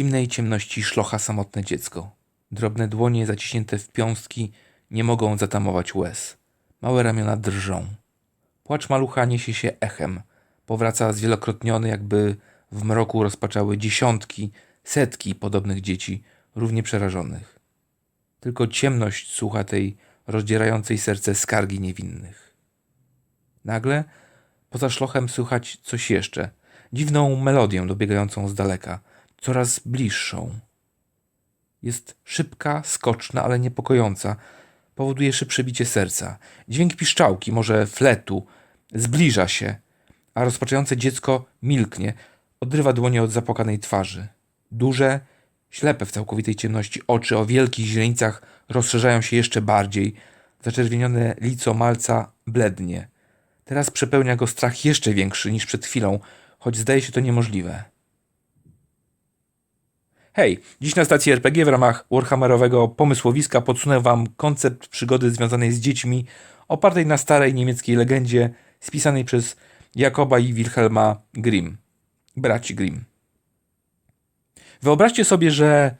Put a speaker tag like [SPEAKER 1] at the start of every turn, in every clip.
[SPEAKER 1] zimnej ciemności szlocha samotne dziecko. Drobne dłonie zaciśnięte w piąstki nie mogą zatamować łez. Małe ramiona drżą. Płacz malucha niesie się echem. Powraca zwielokrotniony, jakby w mroku rozpaczały dziesiątki, setki podobnych dzieci, równie przerażonych. Tylko ciemność słucha tej rozdzierającej serce skargi niewinnych. Nagle poza szlochem słychać coś jeszcze. Dziwną melodię dobiegającą z daleka, coraz bliższą. Jest szybka, skoczna, ale niepokojąca. Powoduje szybsze bicie serca. Dźwięk piszczałki, może fletu, zbliża się, a rozpaczające dziecko milknie, odrywa dłonie od zapłakanej twarzy. Duże, ślepe w całkowitej ciemności oczy o wielkich źrenicach rozszerzają się jeszcze bardziej. Zaczerwienione lico malca blednie. Teraz przepełnia go strach jeszcze większy niż przed chwilą, choć zdaje się to niemożliwe. Hej, dziś na stacji RPG w ramach Warhammerowego pomysłowiska podsunę wam koncept przygody związanej z dziećmi, opartej na starej niemieckiej legendzie spisanej przez Jakoba i Wilhelma Grimm, braci Grimm. Wyobraźcie sobie, że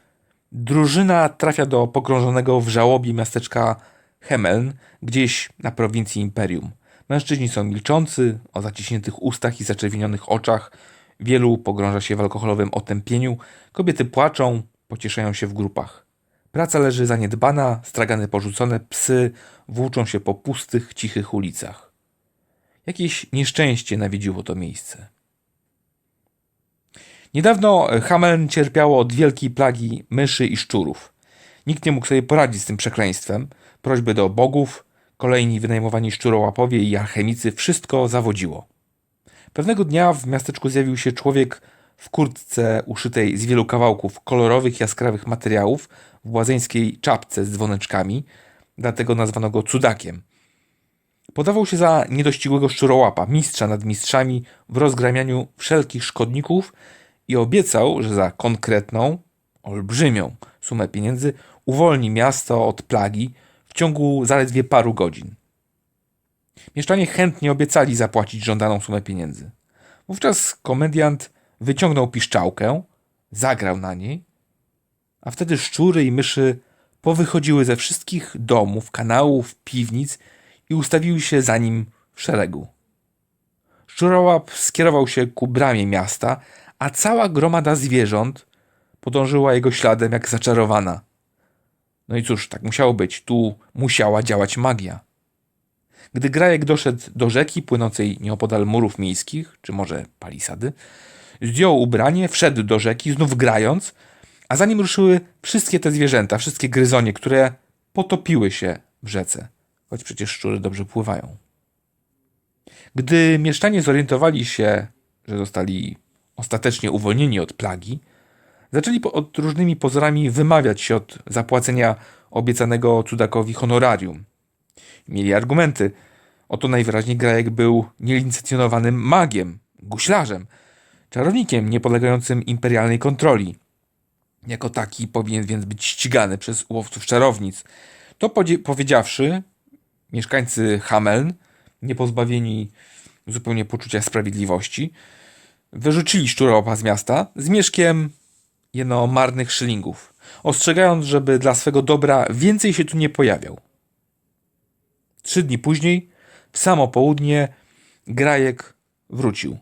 [SPEAKER 1] drużyna trafia do pogrążonego w żałobie miasteczka Hemeln, gdzieś na prowincji Imperium. Mężczyźni są milczący, o zaciśniętych ustach i zaczerwienionych oczach. Wielu pogrąża się w alkoholowym otępieniu. Kobiety płaczą, pocieszają się w grupach. Praca leży zaniedbana, stragany porzucone, psy włóczą się po pustych, cichych ulicach. Jakieś nieszczęście nawiedziło to miejsce. Niedawno Hameln cierpiało od wielkiej plagi myszy i szczurów. Nikt nie mógł sobie poradzić z tym przekleństwem. Prośby do bogów, kolejni wynajmowani szczurołapowie i alchemicy wszystko zawodziło. Pewnego dnia w miasteczku zjawił się człowiek w kurtce uszytej z wielu kawałków kolorowych, jaskrawych materiałów w błazeńskiej czapce z dzwoneczkami, dlatego nazwano go cudakiem. Podawał się za niedościgłego szczurołapa, mistrza nad mistrzami w rozgramianiu wszelkich szkodników i obiecał, że za konkretną, olbrzymią sumę pieniędzy uwolni miasto od plagi w ciągu zaledwie paru godzin. Mieszczanie chętnie obiecali zapłacić żądaną sumę pieniędzy. Wówczas komediant wyciągnął piszczałkę, zagrał na niej, a wtedy szczury i myszy powychodziły ze wszystkich domów, kanałów, piwnic i ustawiły się za nim w szeregu. Szczurołap skierował się ku bramie miasta, a cała gromada zwierząt podążyła jego śladem jak zaczarowana. No i cóż, tak musiało być. Tu musiała działać magia. Gdy Grajek doszedł do rzeki płynącej nieopodal murów miejskich, czy może palisady, zdjął ubranie, wszedł do rzeki, znów grając, a za nim ruszyły wszystkie te zwierzęta, wszystkie gryzonie, które potopiły się w rzece, choć przecież szczury dobrze pływają. Gdy mieszczanie zorientowali się, że zostali ostatecznie uwolnieni od plagi, zaczęli pod różnymi pozorami wymawiać się od zapłacenia obiecanego cudakowi honorarium. Mieli argumenty. Oto najwyraźniej Grajek był nielicencjonowanym magiem, guślarzem, czarownikiem niepodlegającym imperialnej kontroli. Jako taki powinien więc być ścigany przez łowców czarownic. To powiedziawszy, mieszkańcy Hameln, niepozbawieni zupełnie poczucia sprawiedliwości, wyrzucili szczurołapa z miasta z mieszkiem jeno marnych szylingów, ostrzegając, żeby dla swego dobra więcej się tu nie pojawiał. Trzy dni później, w samo południe, Grajek wrócił.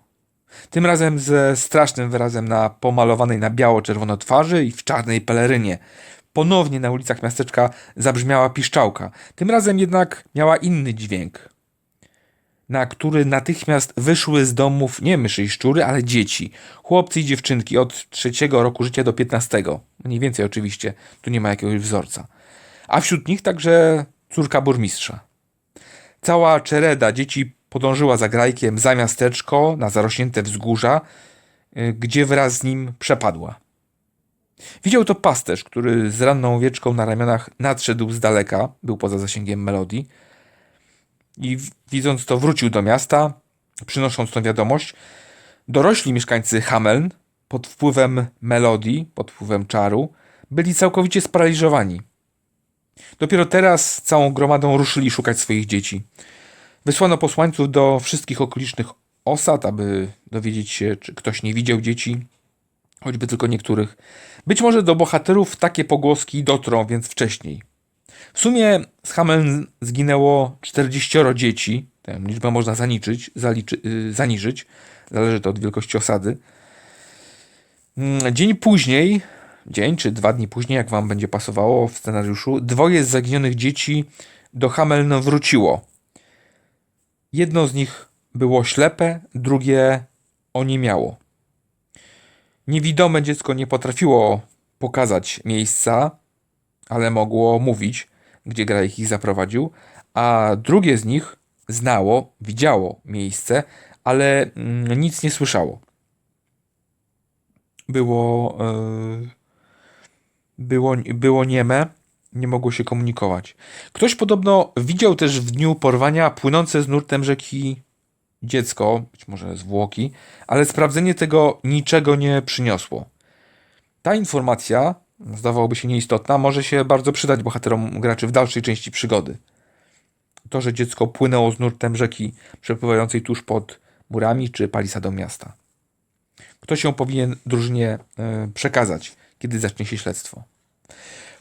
[SPEAKER 1] Tym razem ze strasznym wyrazem na pomalowanej na biało-czerwono twarzy i w czarnej pelerynie. Ponownie na ulicach miasteczka zabrzmiała piszczałka. Tym razem jednak miała inny dźwięk na który natychmiast wyszły z domów nie myszy i szczury, ale dzieci. Chłopcy i dziewczynki od trzeciego roku życia do piętnastego. Mniej więcej oczywiście, tu nie ma jakiegoś wzorca. A wśród nich także córka burmistrza. Cała czereda dzieci podążyła za grajkiem za miasteczko na zarośnięte wzgórza, y, gdzie wraz z nim przepadła. Widział to pasterz, który z ranną wieczką na ramionach nadszedł z daleka, był poza zasięgiem melodii, i widząc to wrócił do miasta, przynosząc tą wiadomość. Dorośli mieszkańcy Hameln pod wpływem melodii, pod wpływem czaru, byli całkowicie sparaliżowani. Dopiero teraz całą gromadą ruszyli szukać swoich dzieci. Wysłano posłańców do wszystkich okolicznych osad, aby dowiedzieć się, czy ktoś nie widział dzieci. choćby tylko niektórych. Być może do bohaterów takie pogłoski dotrą więc wcześniej. W sumie z Hameln zginęło 40 dzieci. Tę liczbę można zaniczyć, zaliczy, yy, zaniżyć. Zależy to od wielkości osady. Mm, dzień później, dzień czy dwa dni później, jak wam będzie pasowało w scenariuszu, dwoje z zaginionych dzieci do Hameln wróciło. Jedno z nich było ślepe, drugie oniemiało. Niewidome dziecko nie potrafiło pokazać miejsca, ale mogło mówić, gdzie Grajek ich zaprowadził, a drugie z nich znało, widziało miejsce, ale mm, nic nie słyszało. Było, yy, było, było nieme, nie mogło się komunikować. Ktoś podobno widział też w dniu porwania płynące z nurtem rzeki dziecko, być może zwłoki, ale sprawdzenie tego niczego nie przyniosło. Ta informacja, zdawałoby się nieistotna, może się bardzo przydać bohaterom graczy w dalszej części przygody. To, że dziecko płynęło z nurtem rzeki przepływającej tuż pod murami czy palisadą miasta. Ktoś ją powinien drużynie e, przekazać, kiedy zacznie się śledztwo.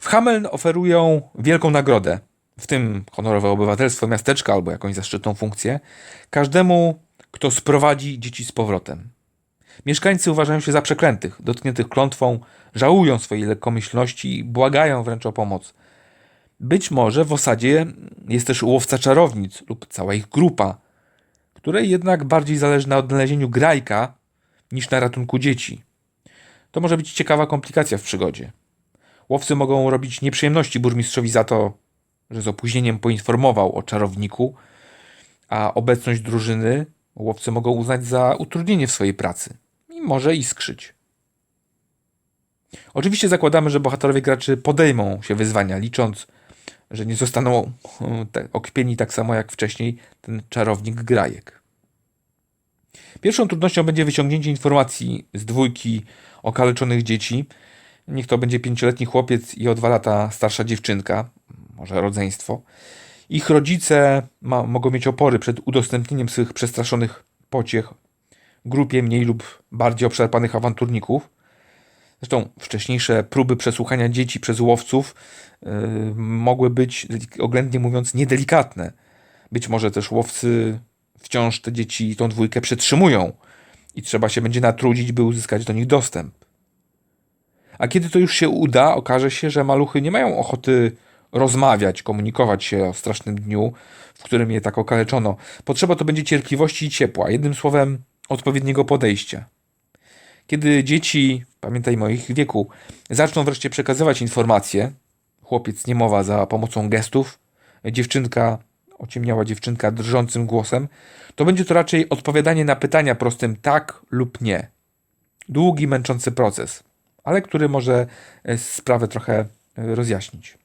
[SPEAKER 1] W Hameln oferują wielką nagrodę, w tym honorowe obywatelstwo miasteczka albo jakąś zaszczytną funkcję, każdemu, kto sprowadzi dzieci z powrotem. Mieszkańcy uważają się za przeklętych, dotkniętych klątwą, żałują swojej lekkomyślności i błagają wręcz o pomoc. Być może w osadzie jest też łowca czarownic lub cała ich grupa, której jednak bardziej zależy na odnalezieniu grajka niż na ratunku dzieci. To może być ciekawa komplikacja w przygodzie. Łowcy mogą robić nieprzyjemności burmistrzowi za to, że z opóźnieniem poinformował o czarowniku, a obecność drużyny łowcy mogą uznać za utrudnienie w swojej pracy i może iskrzyć. Oczywiście zakładamy, że bohaterowie graczy podejmą się wyzwania, licząc, że nie zostaną e, okpieni tak samo jak wcześniej ten czarownik Grajek. Pierwszą trudnością będzie wyciągnięcie informacji z dwójki okaleczonych dzieci. Niech to będzie pięcioletni chłopiec i o dwa lata starsza dziewczynka, może rodzeństwo. Ich rodzice ma, mogą mieć opory przed udostępnieniem swych przestraszonych pociech grupie mniej lub bardziej obszarpanych awanturników. Zresztą wcześniejsze próby przesłuchania dzieci przez łowców yy, mogły być, oględnie mówiąc, niedelikatne. Być może też łowcy wciąż te dzieci, tą dwójkę przetrzymują i trzeba się będzie natrudzić, by uzyskać do nich dostęp. A kiedy to już się uda, okaże się, że maluchy nie mają ochoty rozmawiać, komunikować się o strasznym dniu, w którym je tak okaleczono. Potrzeba to będzie cierpliwości i ciepła, jednym słowem odpowiedniego podejścia. Kiedy dzieci, pamiętaj moich wieku, zaczną wreszcie przekazywać informacje, chłopiec nie mowa za pomocą gestów, dziewczynka, ociemniała dziewczynka drżącym głosem, to będzie to raczej odpowiadanie na pytania prostym tak lub nie. Długi, męczący proces, ale który może e, sprawę trochę e, rozjaśnić.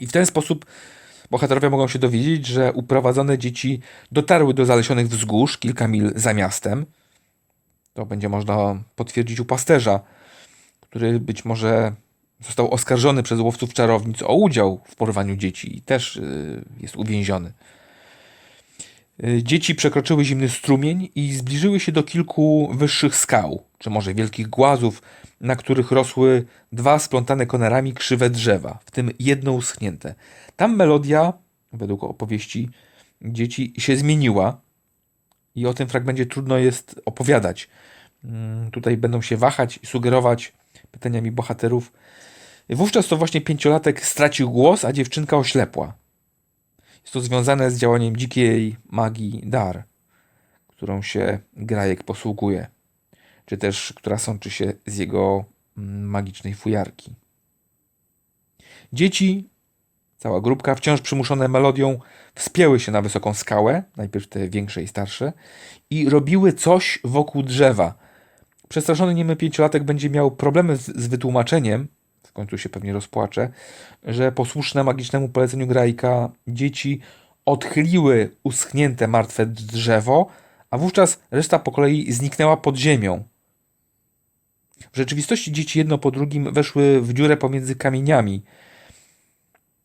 [SPEAKER 1] I w ten sposób bohaterowie mogą się dowiedzieć, że uprowadzone dzieci dotarły do zalesionych wzgórz kilka mil za miastem. To będzie można potwierdzić u pasterza, który być może został oskarżony przez łowców czarownic o udział w porwaniu dzieci i też y, jest uwięziony. Y, dzieci przekroczyły zimny strumień i zbliżyły się do kilku wyższych skał, czy może wielkich głazów, na których rosły dwa splątane konarami krzywe drzewa, w tym jedno uschnięte. Tam melodia, według opowieści dzieci, się zmieniła i o tym fragmencie trudno jest opowiadać. Mm, tutaj będą się wahać i sugerować pytaniami bohaterów. Wówczas to właśnie pięciolatek stracił głos, a dziewczynka oślepła. Jest to związane z działaniem dzikiej magii dar, którą się Grajek posługuje, czy też która sączy się z jego mm, magicznej fujarki. Dzieci, cała grupka, wciąż przymuszone melodią, wspięły się na wysoką skałę, najpierw te większe i starsze, i robiły coś wokół drzewa. Przestraszony niemy pięciolatek będzie miał problemy z, z wytłumaczeniem, końcu się pewnie rozpłacze, że posłuszne magicznemu poleceniu Grajka dzieci odchyliły uschnięte martwe drzewo, a wówczas reszta po kolei zniknęła pod ziemią. W rzeczywistości dzieci jedno po drugim weszły w dziurę pomiędzy kamieniami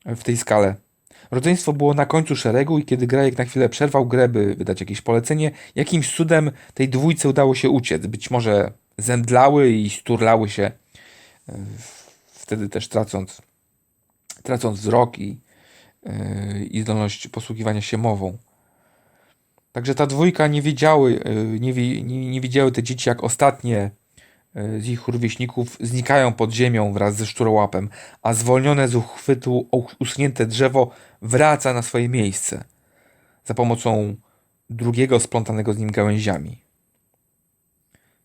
[SPEAKER 1] w tej skale. Rodzeństwo było na końcu szeregu i kiedy Grajek na chwilę przerwał grę, by wydać jakieś polecenie, jakimś cudem tej dwójce udało się uciec. Być może zemdlały i sturlały się, e, wtedy też tracąc, tracąc wzrok i, e, i zdolność posługiwania się mową. Także ta dwójka nie wiedziały, e, nie, nie, nie wiedziały te dzieci, jak ostatnie z ich rówieśników znikają pod ziemią wraz ze szczurołapem, a zwolnione z uchwytu uschnięte drzewo wraca na swoje miejsce za pomocą drugiego splątanego z nim gałęziami.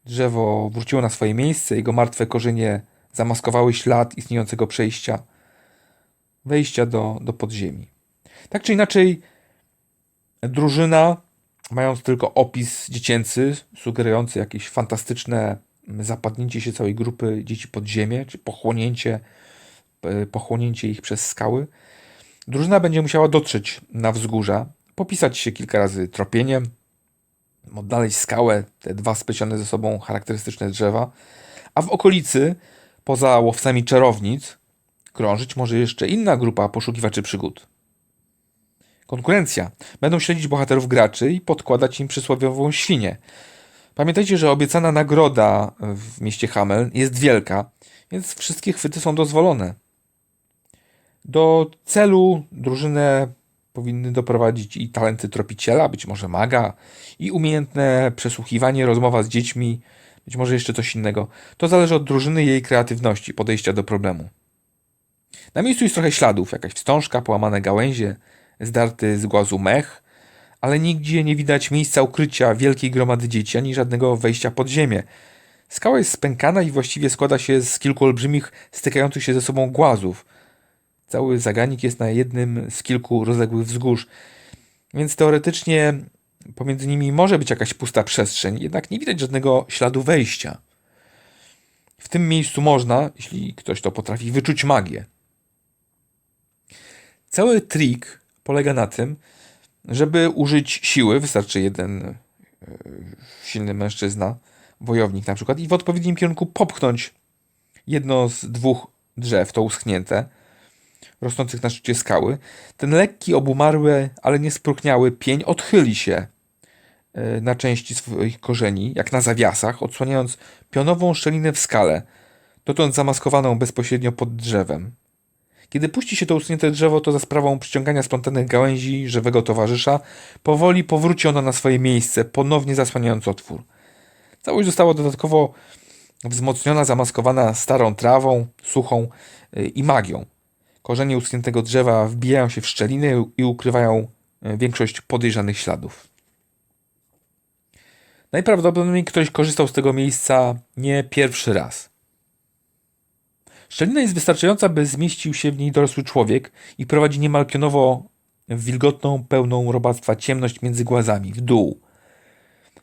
[SPEAKER 1] Drzewo wróciło na swoje miejsce, jego martwe korzenie zamaskowały ślad istniejącego przejścia, wejścia do, do podziemi. Tak czy inaczej, drużyna, mając tylko opis dziecięcy, sugerujący jakieś fantastyczne zapadnięcie się całej grupy dzieci pod ziemię, czy pochłonięcie, e, pochłonięcie ich przez skały, drużyna będzie musiała dotrzeć na wzgórza, popisać się kilka razy tropieniem, odnaleźć skałę, te dwa splecione ze sobą charakterystyczne drzewa, a w okolicy, poza łowcami czarownic, krążyć może jeszcze inna grupa poszukiwaczy przygód. Konkurencja. Będą śledzić bohaterów graczy i podkładać im przysłowiową świnię. Pamiętajcie, że obiecana nagroda w mieście Hamel jest wielka, więc wszystkie chwyty są dozwolone. Do celu drużynę powinny doprowadzić i talenty tropiciela, być może maga, i umiejętne przesłuchiwanie, rozmowa z dziećmi, być może jeszcze coś innego. To zależy od drużyny i jej kreatywności, podejścia do problemu. Na miejscu jest trochę śladów, jakaś wstążka, połamane gałęzie, zdarty z głazu mech, ale nigdzie nie widać miejsca ukrycia wielkiej gromady dzieci, ani żadnego wejścia pod ziemię. Skała jest spękana i właściwie składa się z kilku olbrzymich, stykających się ze sobą głazów – Cały zaganik jest na jednym z kilku rozległych wzgórz, więc teoretycznie pomiędzy nimi może być jakaś pusta przestrzeń, jednak nie widać żadnego śladu wejścia. W tym miejscu można, jeśli ktoś to potrafi, wyczuć magię. Cały trik polega na tym, żeby użyć siły, wystarczy jeden e, silny mężczyzna, wojownik na przykład, i w odpowiednim kierunku popchnąć jedno z dwóch drzew, to uschnięte, rosnących na szczycie skały, ten lekki, obumarły, ale nie spróchniały pień odchyli się na części swoich korzeni, jak na zawiasach, odsłaniając pionową szczelinę w skale, dotąd zamaskowaną bezpośrednio pod drzewem. Kiedy puści się to usunięte drzewo, to za sprawą przyciągania splątanych gałęzi żywego towarzysza, powoli powróci ono na swoje miejsce, ponownie zasłaniając otwór. Całość została dodatkowo wzmocniona, zamaskowana starą trawą, suchą e, i magią. Korzenie uschniętego drzewa wbijają się w szczeliny i ukrywają e, większość podejrzanych śladów. Najprawdopodobniej ktoś korzystał z tego miejsca nie pierwszy raz. Szczelina jest wystarczająca, by zmieścił się w niej dorosły człowiek i prowadzi niemal pionowo w wilgotną, pełną robactwa ciemność między głazami, w dół.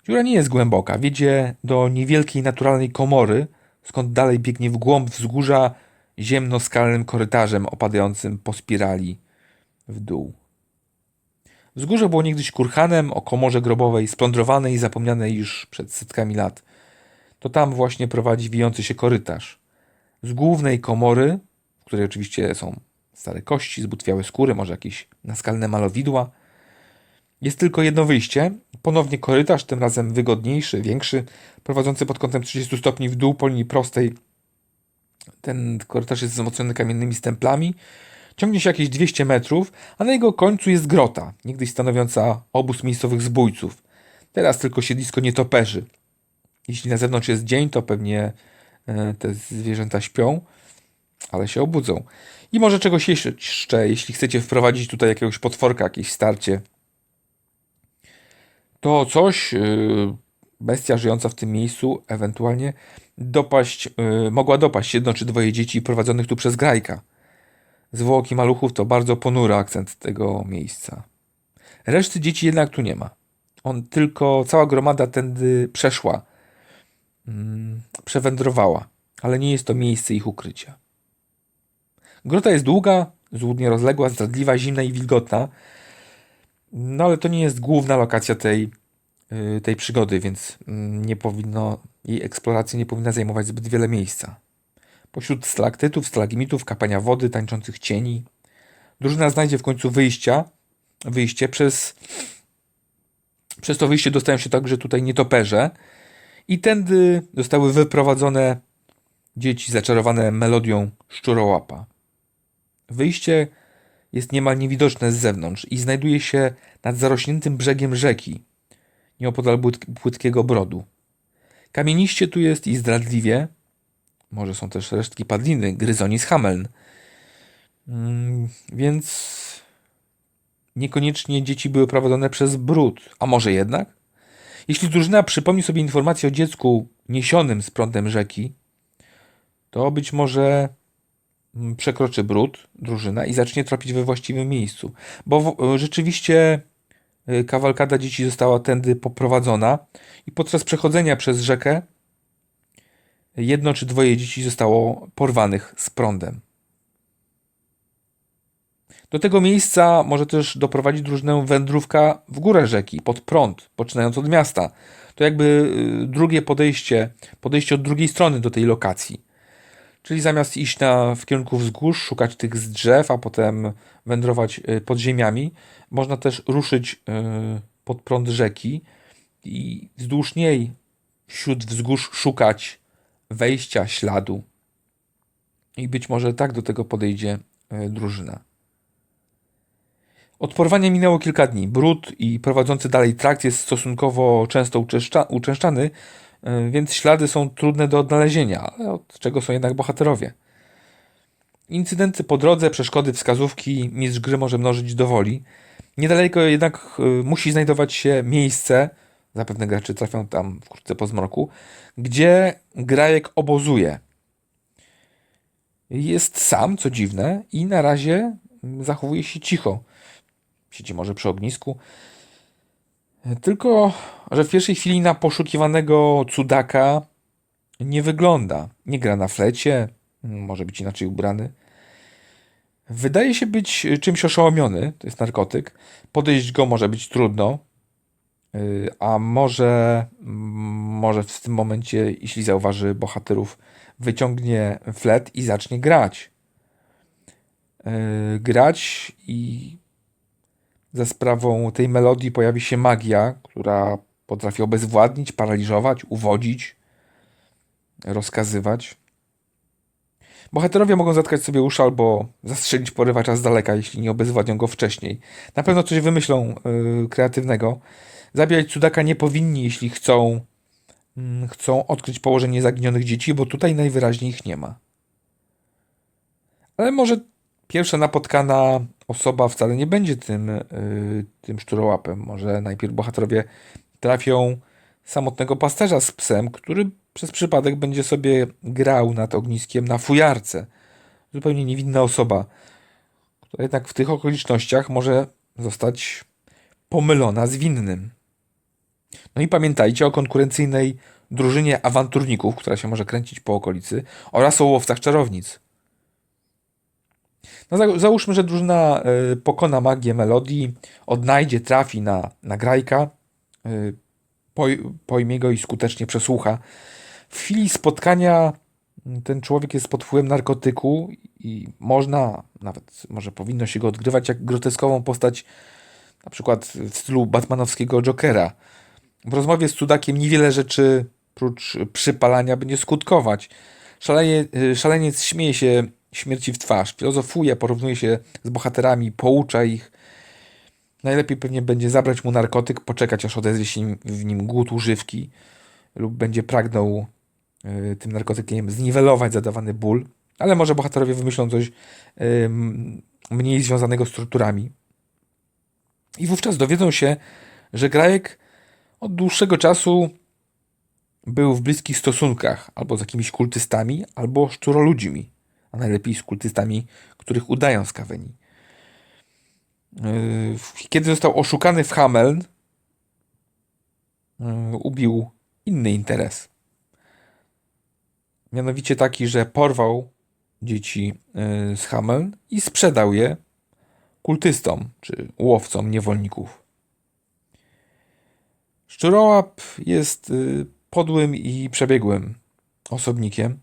[SPEAKER 1] Dziura nie jest głęboka, wiedzie do niewielkiej naturalnej komory, skąd dalej biegnie w głąb wzgórza ziemno-skalnym korytarzem opadającym po spirali w dół. Wzgórze było niegdyś kurhanem o komorze grobowej, splądrowanej i zapomnianej już przed setkami lat. To tam właśnie prowadzi wijący się korytarz. Z głównej komory, w której oczywiście są stare kości, zbutwiałe skóry, może jakieś naskalne malowidła, jest tylko jedno wyjście, ponownie korytarz, tym razem wygodniejszy, większy, prowadzący pod kątem 30 stopni w dół po linii prostej ten korytarz jest wzmocniony kamiennymi stemplami. Ciągnie się jakieś 200 metrów, a na jego końcu jest grota, niegdyś stanowiąca obóz miejscowych zbójców. Teraz tylko siedlisko nietoperzy. Jeśli na zewnątrz jest dzień, to pewnie e, te zwierzęta śpią, ale się obudzą. I może czegoś jeszcze, jeśli chcecie wprowadzić tutaj jakiegoś potworka, jakieś starcie. To coś, e, bestia żyjąca w tym miejscu, ewentualnie dopaść, yy, mogła dopaść jedno czy dwoje dzieci prowadzonych tu przez Grajka. Zwłoki maluchów to bardzo ponury akcent tego miejsca. Reszty dzieci jednak tu nie ma. On tylko, cała gromada tędy przeszła, yy, przewędrowała, ale nie jest to miejsce ich ukrycia. Grota jest długa, złudnie rozległa, zdradliwa, zimna i wilgotna, no ale to nie jest główna lokacja tej Y, tej przygody, więc mm, nie powinno, jej eksploracja nie powinna zajmować zbyt wiele miejsca. Pośród stalaktytów, stalagmitów, kapania wody, tańczących cieni, drużyna znajdzie w końcu wyjścia, wyjście przez przez to wyjście dostają się także tutaj nietoperze I tędy zostały wyprowadzone dzieci zaczarowane melodią szczurołapa. Wyjście jest niemal niewidoczne z zewnątrz i znajduje się nad zarośniętym brzegiem rzeki, nieopodal płyt- płytkiego brodu. Kamieniście tu jest i zdradliwie, może są też resztki padliny, gryzonis hameln, Mm, więc niekoniecznie dzieci były prowadzone przez brud, a może jednak? Jeśli drużyna przypomni sobie informację o dziecku niesionym z prądem rzeki, to być może mm, przekroczy brud drużyna i zacznie tropić we właściwym miejscu. Bo w, rzeczywiście y, kawalkada dzieci została tędy poprowadzona i podczas przechodzenia przez rzekę jedno czy dwoje dzieci zostało porwanych z prądem. Do tego miejsca może też doprowadzić drużynę wędrówka w górę rzeki, pod prąd, poczynając od miasta. To jakby y, drugie podejście, podejście od drugiej strony do tej lokacji. Czyli zamiast iść na, w kierunku wzgórz, szukać tych z drzew, a potem wędrować y, pod ziemiami, można też ruszyć y, pod prąd rzeki i wzdłuż niej wśród wzgórz szukać wejścia, śladu. I być może tak do tego podejdzie y, drużyna. Od porwania minęło kilka dni. Brud i prowadzący dalej trakt jest stosunkowo często uczęszcza, uczęszczany, y, więc ślady są trudne do odnalezienia, ale od czego są jednak bohaterowie. Incydenty po drodze, przeszkody, wskazówki mistrz gry może mnożyć do woli. Niedaleko jednak y, musi znajdować się miejsce, zapewne gracze trafią tam wkrótce po zmroku, gdzie grajek obozuje. Jest sam, co dziwne, i na razie zachowuje się cicho siedzi może przy ognisku. Tylko, że w pierwszej chwili na poszukiwanego cudaka nie wygląda. Nie gra na flecie, może być inaczej ubrany. Wydaje się być czymś oszołomiony, to jest narkotyk. Podejść go może być trudno, a może, może w tym momencie, jeśli zauważy bohaterów, wyciągnie flet i zacznie grać. Yy, grać i za sprawą tej melodii pojawi się magia, która potrafi obezwładnić, paraliżować, uwodzić, rozkazywać. Bohaterowie mogą zatkać sobie uszy albo zastrzelić porywacza z daleka, jeśli nie obezwładnią go wcześniej. Na pewno coś wymyślą yy, kreatywnego. Zabijać cudaka nie powinni, jeśli chcą, yy, chcą odkryć położenie zaginionych dzieci, bo tutaj najwyraźniej ich nie ma. Ale może pierwsza napotkana osoba wcale nie będzie tym, yy, tym szczurołapem. Może najpierw bohaterowie trafią samotnego pasterza z psem, który przez przypadek będzie sobie grał nad ogniskiem na fujarce. Zupełnie niewinna osoba, która jednak w tych okolicznościach może zostać pomylona z winnym. No i pamiętajcie o konkurencyjnej drużynie awanturników, która się może kręcić po okolicy, oraz o łowcach czarownic. No, załóżmy, że drużyna y, pokona magię melodii, odnajdzie, trafi na, na grajka, y, poj, pojmie go i skutecznie przesłucha. W chwili spotkania ten człowiek jest pod wpływem narkotyku i można, nawet może powinno się go odgrywać jak groteskową postać, na przykład w stylu batmanowskiego Jokera. W rozmowie z cudakiem niewiele rzeczy prócz przypalania będzie skutkować. Szalenie, szaleniec śmieje się śmierci w twarz, filozofuje, porównuje się z bohaterami, poucza ich. Najlepiej pewnie będzie zabrać mu narkotyk, poczekać aż odezwie się w nim głód używki lub będzie pragnął y, tym narkotykiem zniwelować zadawany ból, ale może bohaterowie wymyślą coś y, mniej związanego z torturami. I wówczas dowiedzą się, że Grajek od dłuższego czasu był w bliskich stosunkach albo z jakimiś kultystami, albo szczuroludźmi a najlepiej z kultystami, których udają z Kaweni. Yy, kiedy został oszukany w Hameln, yy, ubił inny interes. Mianowicie taki, że porwał dzieci yy, z Hameln i sprzedał je kultystom czy łowcom niewolników. Szczurołap jest podłym i przebiegłym osobnikiem.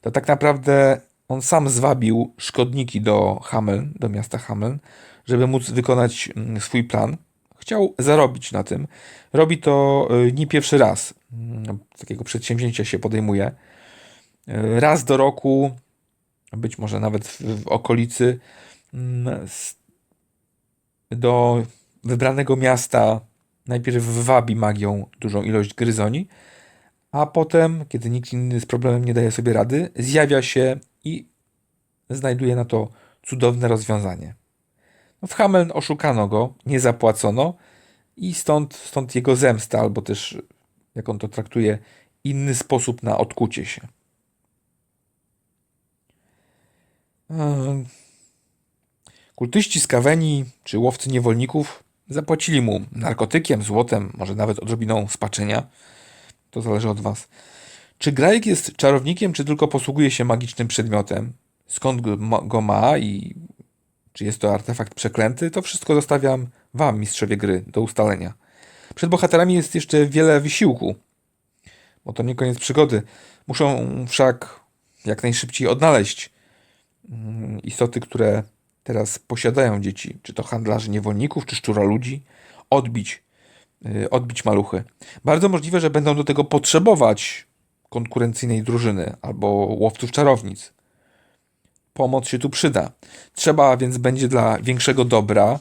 [SPEAKER 1] To tak naprawdę on sam zwabił szkodniki do Hameln, do miasta Hameln, żeby móc wykonać mm, swój plan. Chciał zarobić na tym. Robi to y, nie pierwszy raz. Mm, Takiego przedsięwzięcia się podejmuje. Y, Raz do roku, być może nawet w, okolicy, mm, do wybranego miasta najpierw wabi magią dużą ilość gryzoni, a potem, kiedy nikt inny z problemem nie daje sobie rady, zjawia się i znajduje na to cudowne rozwiązanie. No, w Hameln oszukano go, nie zapłacono i stąd, stąd jego zemsta, albo też, jak on to traktuje, inny sposób na odkucie się. Kultyści z Kaweni czy łowcy niewolników zapłacili mu narkotykiem, złotem, może nawet odrobiną spaczenia. To zależy od was. Czy Grajek jest czarownikiem, czy tylko posługuje się magicznym przedmiotem? Skąd go ma- i czy jest to artefakt przeklęty? To wszystko zostawiam wam, mistrzowie gry, do ustalenia. Przed bohaterami jest jeszcze wiele wysiłku, bo to nie koniec przygody. Muszą wszak jak najszybciej odnaleźć istoty, które teraz posiadają dzieci, czy to handlarzy niewolników, czy szczuroludzi, odbić, y, odbić maluchy. Bardzo możliwe, że będą do tego potrzebować konkurencyjnej drużyny albo łowców czarownic. Pomoc się tu przyda. Trzeba więc będzie dla większego dobra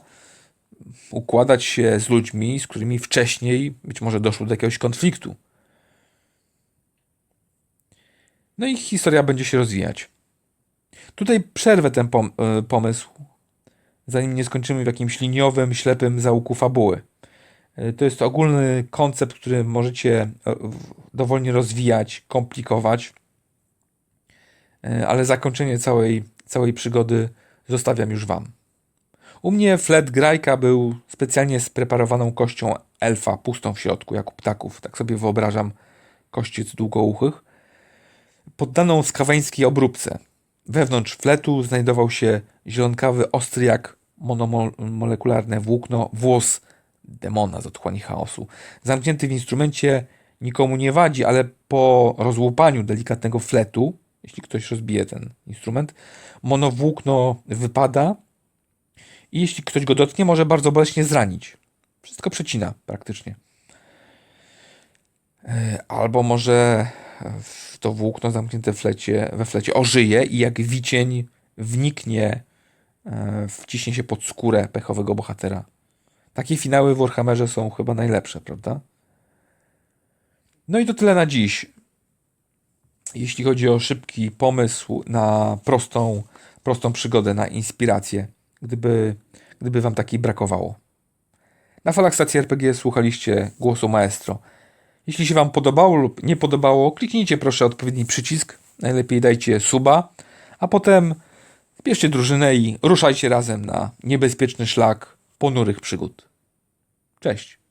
[SPEAKER 1] układać się z ludźmi, z którymi wcześniej być może doszło do jakiegoś konfliktu. No i historia będzie się rozwijać. Tutaj przerwę ten pom- y, pomysł, zanim nie skończymy w jakimś liniowym, ślepym załuku fabuły. Y, To jest ogólny koncept, który możecie e, dowolnie rozwijać, komplikować, ale zakończenie całej, całej przygody zostawiam już Wam. U mnie flet grajka był specjalnie spreparowaną kością elfa, pustą w środku, jak u ptaków. Tak sobie wyobrażam kościec długouchych poddaną skaweńskiej obróbce. Wewnątrz fletu znajdował się zielonkawy, ostry jak monomolekularne włókno włos demona z otchłani chaosu. Zamknięty w instrumencie nikomu nie wadzi, ale po rozłupaniu delikatnego fletu, jeśli ktoś rozbije ten instrument, monowłókno wypada i jeśli ktoś go dotknie, może bardzo boleśnie zranić. Wszystko przecina praktycznie. E, Albo może to włókno zamknięte w flecie, we flecie ożyje i jak wicień wniknie, e, wciśnie się pod skórę pechowego bohatera. Takie finały w Warhammerze są chyba najlepsze, prawda? No i to tyle na dziś. Jeśli chodzi o szybki pomysł na prostą, prostą przygodę, na inspirację, gdyby, gdyby wam takiej brakowało. Na falach stacji RPG słuchaliście głosu maestro. Jeśli się Wam podobało lub nie podobało, kliknijcie proszę odpowiedni przycisk. Najlepiej dajcie suba, a potem zbierzcie drużynę i ruszajcie razem na niebezpieczny szlak ponurych przygód. Cześć.